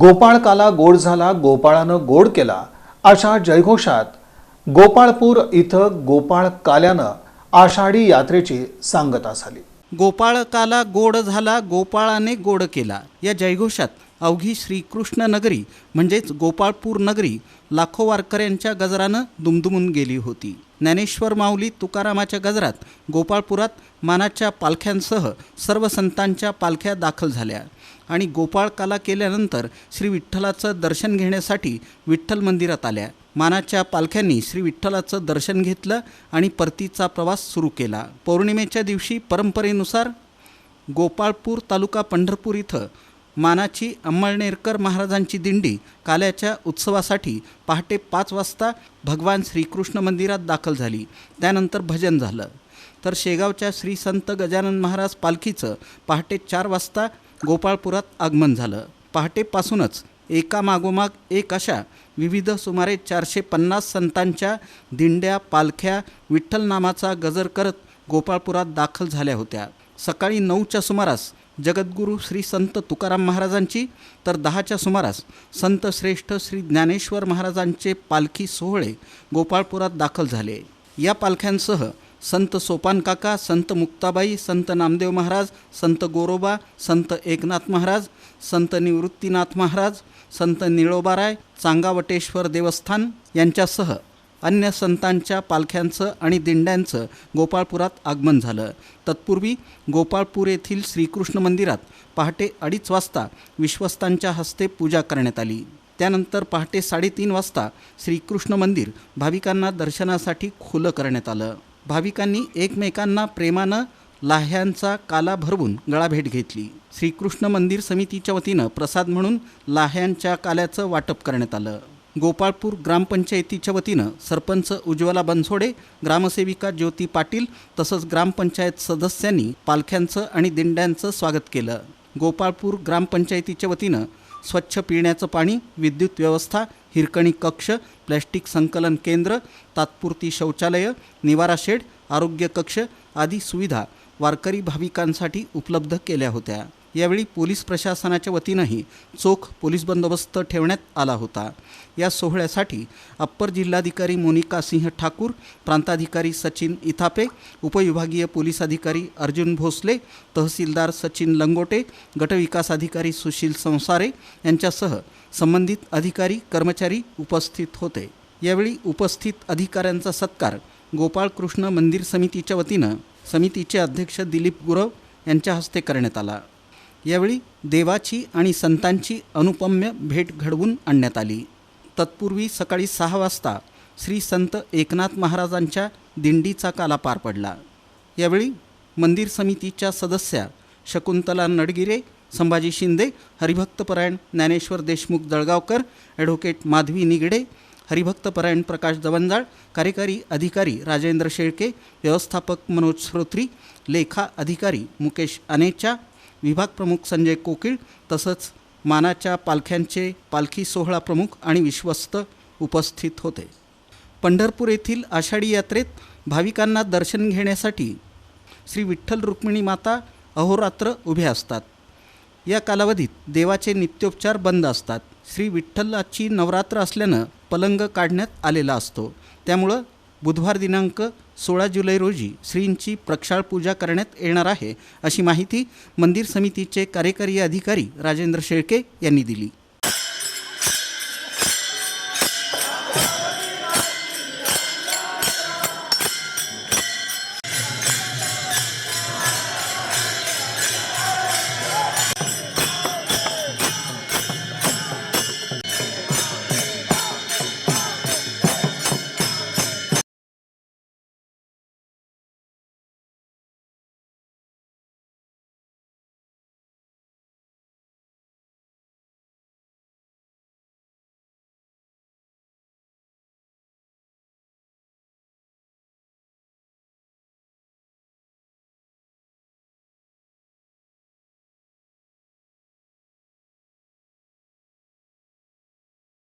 गोपाळकाला गोड झाला गोपाळानं गोड केला अशा जयघोषात गोपाळपूर इथं गोपाळ काल्यानं आषाढी यात्रेची सांगता झाली. गोपाळकाला गोड झाला गोपाळाने गोड केला. या जयघोषात अवघी श्रीकृष्ण नगरी म्हणजेच गोपाळपूर नगरी लाखो वारकऱ्यांच्या गजरानं दुमदुमून गेली होती. ज्ञानेश्वर माऊली तुकारामाच्या गजरात गोपाळपुरात मानाच्या पालख्यांसह सर्व संतांच्या पालख्या दाखल झाल्या. आणि गोपाळकाला केल्यानंतर श्री विठ्ठलाचं दर्शन घेण्यासाठी विठ्ठल मंदिरात आल्या. मानाच्या पालख्यांनी श्री विठ्ठलाचं दर्शन घेतलं आणि परतीचा प्रवास सुरू केला. पौर्णिमेच्या दिवशी परंपरेनुसार गोपाळपूर तालुका पंढरपूर इथं मानाची अंमळनेरकर महाराजांची दिंडी काल्याच्या उत्सवासाठी पहाटे पाच वाजता भगवान श्रीकृष्ण मंदिरात दाखल झाली. त्यानंतर भजन झालं. तर शेगावच्या श्री संत गजानन महाराज पालखीचं पहाटे चार वाजता गोपाळपुरात आगमन झालं. पहाटेपासूनच एका मागोमाग एक अशा विविध सुमारे चारशे पन्नास संतांच्या दिंड्या पालख्या विठ्ठल नामाचा गजर करत गोपाळपुरात दाखल झाल्या होत्या. सकाळी नऊच्या सुमारास जगद्गुरू श्री संत तुकाराम महाराजांची तर दहाच्या सुमारास संत श्रेष्ठ श्री ज्ञानेश्वर महाराजांचे पालखी सोहळे गोपाळपुरात दाखल झाले. या पालख्यांसह संत सोपान काका संत मुक्ताबाई संत नामदेव महाराज संत गोरोबा संत एकनाथ महाराज संत निवृत्तीनाथ महाराज संत निळोबाराय चांगावटेश्वर देवस्थान यांच्यासह अन्य संतांच्या पालख्यांचं आणि दिंड्यांचं गोपाळपुरात आगमन झालं. तत्पूर्वी गोपाळपूर येथील श्रीकृष्ण मंदिरात पहाटे अडीच वाजता विश्वस्तांच्या हस्ते पूजा करण्यात आली. त्यानंतर पहाटे साडेतीन वाजता श्रीकृष्ण मंदिर भाविकांना दर्शनासाठी खुलं करण्यात आलं. भाविकांनी एकमेकांना प्रेमानं लाह्यांचा काला भरवून गळाभेट घेतली. श्रीकृष्ण मंदिर समितीच्या वतीनं प्रसाद म्हणून लाह्यांच्या काल्याचं वाटप करण्यात आलं. गोपाळपूर ग्रामपंचायतीच्या वतीनं सरपंच उज्ज्वला बनसोडे ग्रामसेविका ज्योती पाटील तसंच ग्रामपंचायत सदस्यांनी पालख्यांचं आणि दिंड्यांचं स्वागत केलं. गोपाळपूर ग्रामपंचायतीच्या वतीनं स्वच्छ पिण्याचं पाणी विद्युत व्यवस्था हिरकणी कक्ष प्लॅस्टिक संकलन केंद्र तात्पुरती शौचालयं निवारा शेड आरोग्य कक्ष आदी सुविधा वारकरी भाविकांसाठी उपलब्ध केल्या होत्या. यावेळी पोलीस प्रशासनाच्या वतीनंही चोख पोलीस बंदोबस्त ठेवण्यात आला होता. या सोहळ्यासाठी अप्पर जिल्हाधिकारी मोनिका सिंह ठाकूर प्रांताधिकारी सचिन इथापे उपविभागीय पोलीस अधिकारी अर्जुन भोसले तहसीलदार सचिन लंगोटे गटविकास अधिकारी सुशील संसारे यांच्यासह संबंधित अधिकारी कर्मचारी उपस्थित होते. यावेळी उपस्थित अधिकाऱ्यांचा सत्कार गोपाळकृष्ण मंदिर समितीच्या वतीनं समितीचे अध्यक्ष दिलीप गुरव यांच्या हस्ते करण्यात आला. यावेळी देवाची आणि संतांची अनुपम्य भेट घडवून आणण्यात आली. तत्पूर्वी सकाळी सहा वाजता श्री संत एकनाथ महाराजांच्या दिंडीचा काला पार पडला. यावेळी मंदिर समितीच्या सदस्या शकुंतला नडगिरे संभाजी शिंदे हरिभक्तपरायण ज्ञानेश्वर देशमुख जळगावकर ॲडव्होकेट माधवी निगडे हरिभक्तपरायण प्रकाश दवंजाळ कार्यकारी अधिकारी राजेंद्र शेळके व्यवस्थापक मनोज श्रोत्री लेखा अधिकारी मुकेश अनेचा विभाग प्रमुख संजय कोकिळ तसंच मानाच्या पालख्यांचे पालखी सोहळा प्रमुख आणि विश्वस्त उपस्थित होते. पंढरपूर येथील आषाढी यात्रेत भाविकांना दर्शन घेण्यासाठी श्री विठ्ठल रुक्मिणी माता अहोरात्र उभ्या असतात. या कालावधीत देवाचे नित्योपचार बंद असतात. श्री विठ्ठलाची नवरात्र असल्यानं पलंग काढण्यात आलेला असतो. त्यामुळं बुधवार दिनांक सोळा जुलै रोजी श्रींची प्रक्षाळ पूजा करण्यात येणार आहे अशी माहिती मंदिर समितीचे कार्यकारी अधिकारी राजेंद्र शेळके यांनी दिली.